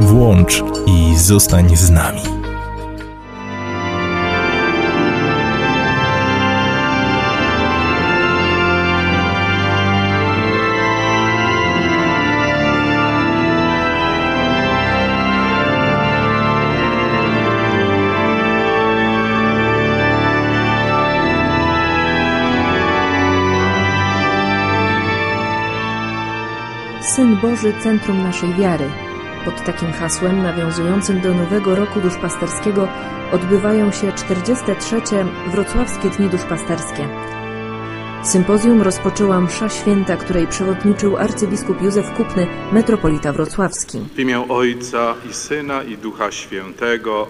Włącz i zostań z nami. Syn Boży centrum naszej wiary. Pod takim hasłem nawiązującym do nowego roku duszpasterskiego odbywają się 43. Wrocławskie Dni Duszpasterskie. Sympozjum rozpoczęła msza święta, której przewodniczył arcybiskup Józef Kupny, metropolita wrocławski. W imię Ojca i Syna i Ducha Świętego.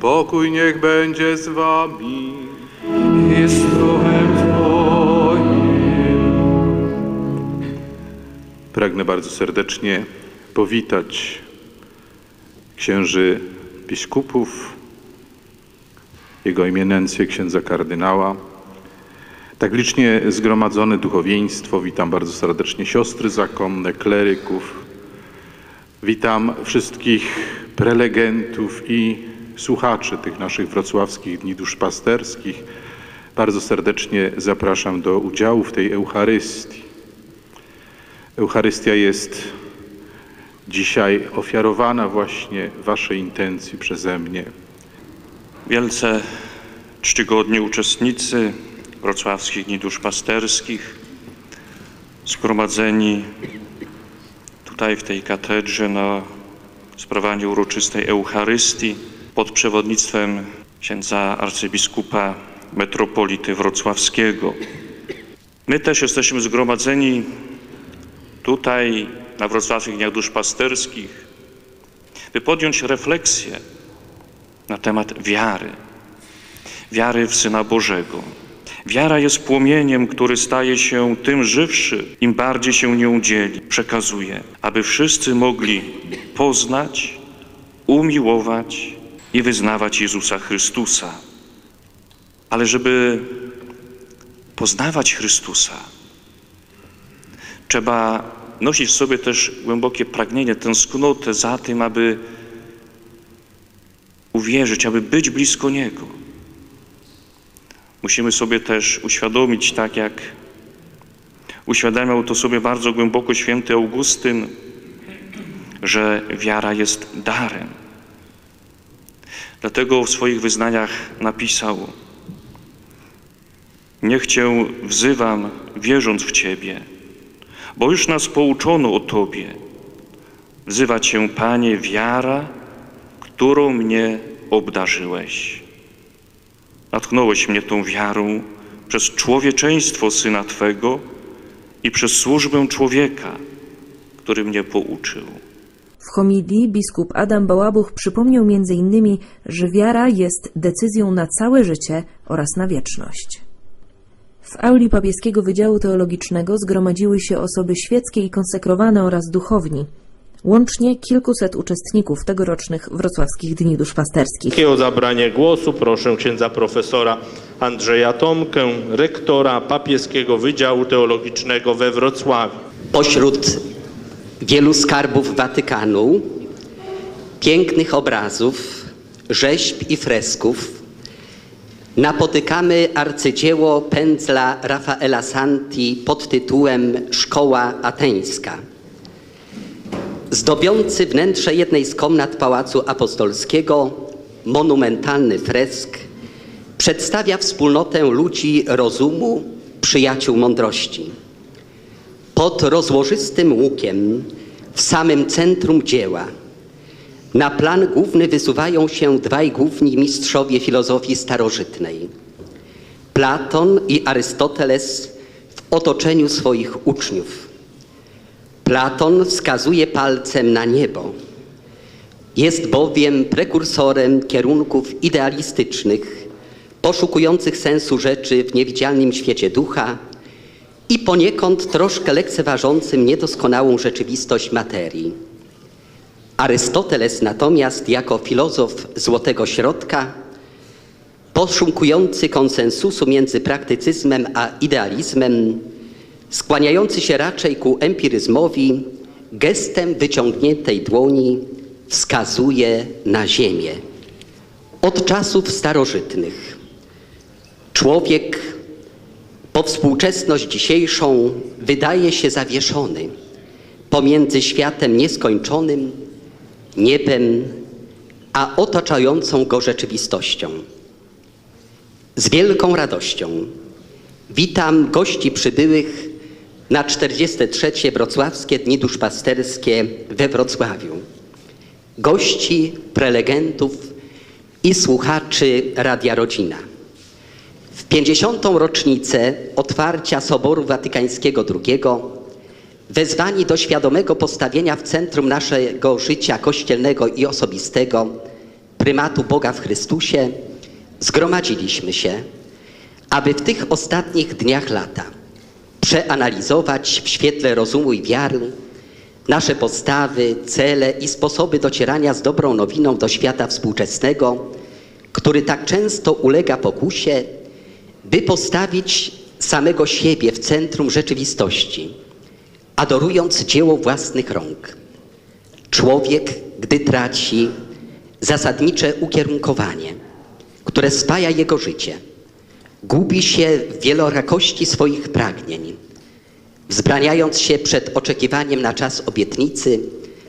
Pokój niech będzie z wami. i z duchem Twoim. Pragnę bardzo serdecznie powitać księży biskupów, jego eminancję księdza kardynała, tak licznie zgromadzone duchowieństwo. Witam bardzo serdecznie siostry zakonne, kleryków. Witam wszystkich prelegentów i słuchaczy tych naszych wrocławskich dni duszpasterskich. Bardzo serdecznie zapraszam do udziału w tej Eucharystii. Eucharystia jest dzisiaj ofiarowana właśnie Waszej intencji przeze mnie. Wielce czcigodni uczestnicy wrocławskich dni duszpasterskich, zgromadzeni tutaj w tej katedrze na sprawowanie uroczystej Eucharystii pod przewodnictwem księdza arcybiskupa metropolity wrocławskiego. My też jesteśmy zgromadzeni tutaj na wrocławskich dniach duszpasterskich, by podjąć refleksję na temat wiary. Wiary w Syna Bożego. Wiara jest płomieniem, który staje się tym żywszy, im bardziej się nią dzieli, przekazuje, aby wszyscy mogli poznać, umiłować i wyznawać Jezusa Chrystusa. Ale żeby poznawać Chrystusa, trzeba nosić w sobie też głębokie pragnienie, tęsknotę za tym, aby uwierzyć, aby być blisko Niego. Musimy sobie też uświadomić, tak jak uświadamiał to sobie bardzo głęboko święty Augustyn, że wiara jest darem. Dlatego w swoich wyznaniach napisał: Niech Cię wzywam, wierząc w Ciebie, bo już nas pouczono o Tobie. Wzywa Cię, Panie, wiara, którą mnie obdarzyłeś. Natchnąłeś mnie tą wiarą przez człowieczeństwo Syna Twego i przez służbę człowieka, który mnie pouczył. W homilii biskup Adam Bałabuch przypomniał m.in., że wiara jest decyzją na całe życie oraz na wieczność. W auli papieskiego Wydziału Teologicznego zgromadziły się osoby świeckie i konsekrowane oraz duchowni. Łącznie kilkuset uczestników tegorocznych wrocławskich Dni Duszpasterskich. O zabranie głosu proszę księdza profesora Andrzeja Tomkę, rektora papieskiego Wydziału Teologicznego we Wrocławiu. Pośród wielu skarbów Watykanu, pięknych obrazów, rzeźb i fresków napotykamy arcydzieło pędzla Rafaela Santi pod tytułem Szkoła Ateńska. Zdobiący wnętrze jednej z komnat Pałacu Apostolskiego monumentalny fresk przedstawia wspólnotę ludzi rozumu, przyjaciół mądrości. Pod rozłożystym łukiem, w samym centrum dzieła, na plan główny wysuwają się dwaj główni mistrzowie filozofii starożytnej. Platon i Arystoteles w otoczeniu swoich uczniów. Platon wskazuje palcem na niebo. Jest bowiem prekursorem kierunków idealistycznych, poszukujących sensu rzeczy w niewidzialnym świecie ducha i poniekąd troszkę lekceważącym niedoskonałą rzeczywistość materii. Arystoteles natomiast jako filozof złotego środka, poszukujący konsensusu między praktycyzmem a idealizmem, skłaniający się raczej ku empiryzmowi, gestem wyciągniętej dłoni wskazuje na ziemię. Od czasów starożytnych człowiek po współczesność dzisiejszą wydaje się zawieszony pomiędzy światem nieskończonym, niebem, a otaczającą go rzeczywistością. Z wielką radością witam gości przybyłych na 43. Wrocławskie Dni Duszpasterskie we Wrocławiu. Gości, prelegentów i słuchaczy Radia Rodzina. W 50. rocznicę otwarcia Soboru Watykańskiego II wezwani do świadomego postawienia w centrum naszego życia kościelnego i osobistego prymatu Boga w Chrystusie, zgromadziliśmy się, aby w tych ostatnich dniach lata przeanalizować w świetle rozumu i wiary nasze postawy, cele i sposoby docierania z dobrą nowiną do świata współczesnego, który tak często ulega pokusie, by postawić samego siebie w centrum rzeczywistości, adorując dzieło własnych rąk. Człowiek, gdy traci zasadnicze ukierunkowanie, które spaja jego życie, gubi się w wielorakości swoich pragnień, wzbraniając się przed oczekiwaniem na czas obietnicy,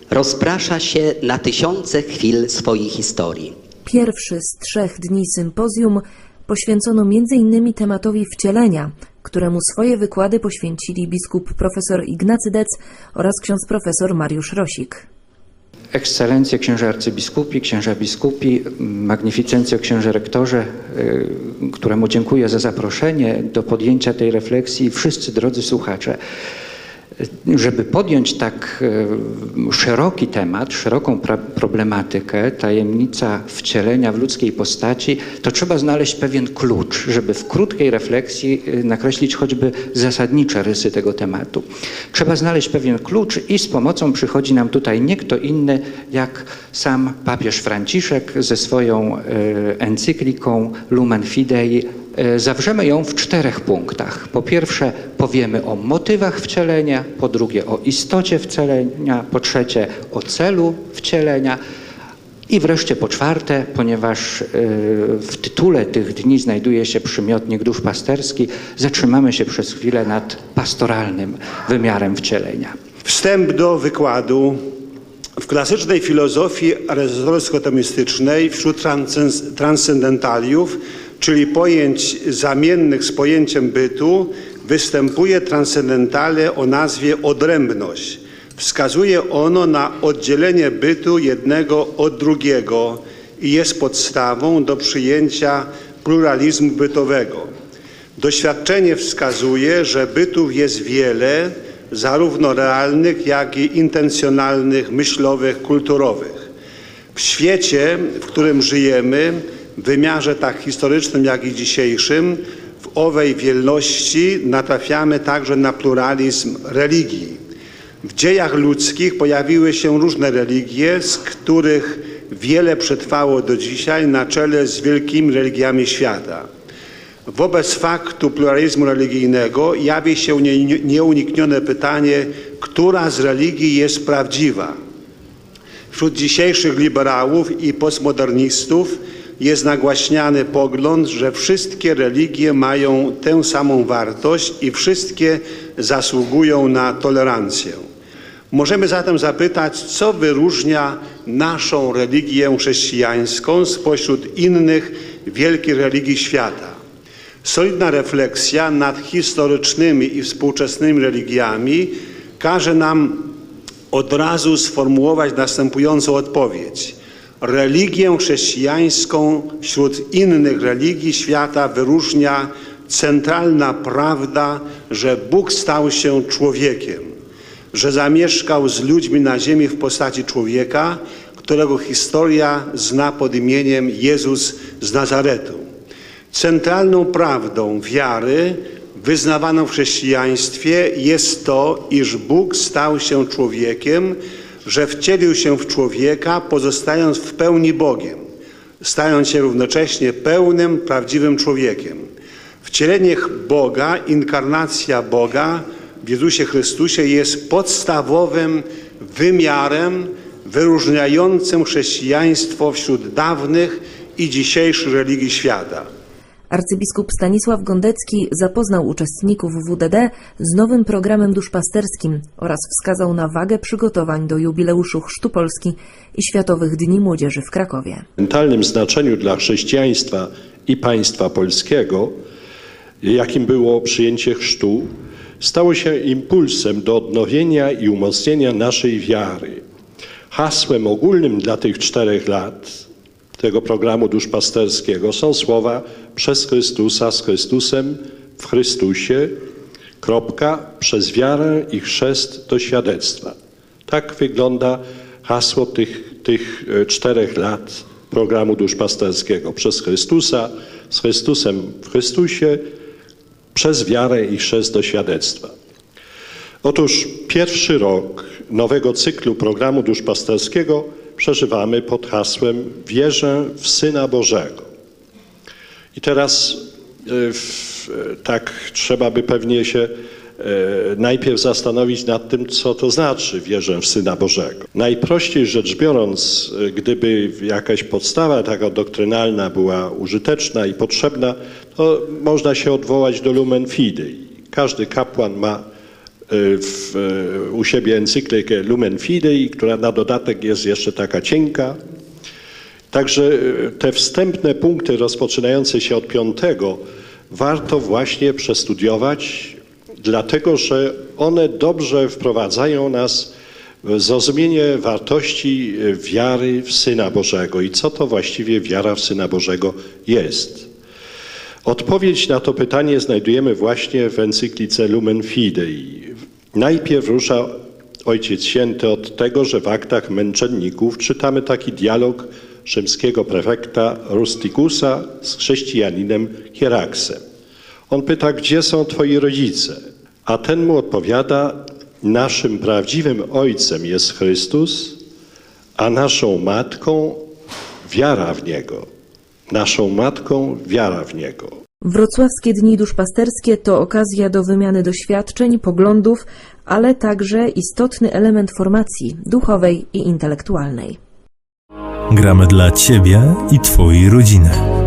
rozprasza się na tysiące chwil swojej historii. Pierwszy z trzech dni sympozjum poświęcono m.in. tematowi wcielenia, któremu swoje wykłady poświęcili biskup profesor Ignacy Dec oraz ksiądz profesor Mariusz Rosik. Ekscelencje księże arcybiskupi, księża biskupi, magnificencjo księże rektorze, y, któremu dziękuję za zaproszenie do podjęcia tej refleksji wszyscy drodzy słuchacze. Żeby podjąć tak y, szeroki temat, szeroką problematykę, tajemnica wcielenia w ludzkiej postaci, to trzeba znaleźć pewien klucz, żeby w krótkiej refleksji y, nakreślić choćby zasadnicze rysy tego tematu. Trzeba znaleźć pewien klucz i z pomocą przychodzi nam tutaj nie kto inny jak sam papież Franciszek ze swoją y, encykliką Lumen Fidei. Y, Zawrzemy ją w czterech punktach. Po pierwsze powiemy o motywach wcielenia, po drugie o istocie wcielenia, po trzecie o celu wcielenia, i wreszcie po czwarte, ponieważ y, w tytule tych dni znajduje się przymiotnik duszpasterski, zatrzymamy się przez chwilę nad pastoralnym wymiarem wcielenia. Wstęp do wykładu. W klasycznej filozofii rezydensko-tomistycznej wśród transcen- transcendentaliów, czyli pojęć zamiennych z pojęciem bytu, występuje transcendentale o nazwie odrębność. Wskazuje ono na oddzielenie bytu jednego od drugiego i jest podstawą do przyjęcia pluralizmu bytowego. Doświadczenie wskazuje, że bytów jest wiele, zarówno realnych, jak i intencjonalnych, myślowych, kulturowych. W świecie, w którym żyjemy, w wymiarze tak historycznym, jak i dzisiejszym, w owej wielności natrafiamy także na pluralizm religii. W dziejach ludzkich pojawiły się różne religie, z których wiele przetrwało do dzisiaj na czele z wielkimi religiami świata. Wobec faktu pluralizmu religijnego jawi się nie- nieuniknione pytanie, która z religii jest prawdziwa. Wśród dzisiejszych liberałów i postmodernistów jest nagłaśniany pogląd, że wszystkie religie mają tę samą wartość i wszystkie zasługują na tolerancję. Możemy zatem zapytać, co wyróżnia naszą religię chrześcijańską spośród innych wielkich religii świata. Solidna refleksja nad historycznymi i współczesnymi religiami każe nam od razu sformułować następującą odpowiedź. Religię chrześcijańską wśród innych religii świata wyróżnia centralna prawda, że Bóg stał się człowiekiem, że zamieszkał z ludźmi na ziemi w postaci człowieka, którego historia zna pod imieniem Jezus z Nazaretu. Centralną prawdą wiary wyznawaną w chrześcijaństwie jest to, iż Bóg stał się człowiekiem, że wcielił się w człowieka, pozostając w pełni Bogiem, stając się równocześnie pełnym, prawdziwym człowiekiem. Wcielenie Boga, inkarnacja Boga w Jezusie Chrystusie jest podstawowym wymiarem wyróżniającym chrześcijaństwo wśród dawnych i dzisiejszych religii świata. Arcybiskup Stanisław Gondecki zapoznał uczestników WDD z nowym programem duszpasterskim oraz wskazał na wagę przygotowań do jubileuszu Chrztu Polski i Światowych Dni Młodzieży w Krakowie. fundamentalnym znaczeniu dla chrześcijaństwa i państwa polskiego, jakim było przyjęcie chrztu, stało się impulsem do odnowienia i umocnienia naszej wiary. Hasłem ogólnym dla tych czterech lat tego programu duszpasterskiego są słowa przez Chrystusa, z Chrystusem, w Chrystusie, kropka, przez wiarę i chrzest do świadectwa. Tak wygląda hasło tych, tych e, czterech lat programu duszpasterskiego. Przez Chrystusa, z Chrystusem w Chrystusie, przez wiarę i chrzest do świadectwa. Otóż pierwszy rok nowego cyklu programu duszpasterskiego przeżywamy pod hasłem Wierzę w Syna Bożego. I teraz e, tak trzeba by pewnie się e, najpierw zastanowić nad tym, co to znaczy wierzę w Syna Bożego. Najprościej rzecz biorąc, e, gdyby jakaś podstawa taka doktrynalna była użyteczna i potrzebna, to można się odwołać do Lumen Fidei. Każdy kapłan ma w, e, u siebie encyklikę Lumen Fidei, która na dodatek jest jeszcze taka cienka, Także e, te wstępne punkty rozpoczynające się od piątego warto właśnie przestudiować, dlatego że one dobrze wprowadzają nas w zrozumienie wartości wiary w Syna Bożego i co to właściwie wiara w Syna Bożego jest. Odpowiedź na to pytanie znajdujemy właśnie w encyklice Lumen Fidei. Najpierw rusza Ojciec Święty od tego, że w aktach męczenników czytamy taki dialog rzymskiego prefekta Rusticusa z chrześcijaninem Hieraksem. On pyta, gdzie są twoi rodzice? A ten mu odpowiada, naszym prawdziwym ojcem jest Chrystus, a naszą matką wiara w Niego. Naszą matką wiara w Niego. Wrocławskie Dni Duszpasterskie to okazja do wymiany doświadczeń, poglądów, ale także istotny element formacji duchowej i intelektualnej. Gramy dla Ciebie i Twojej rodziny.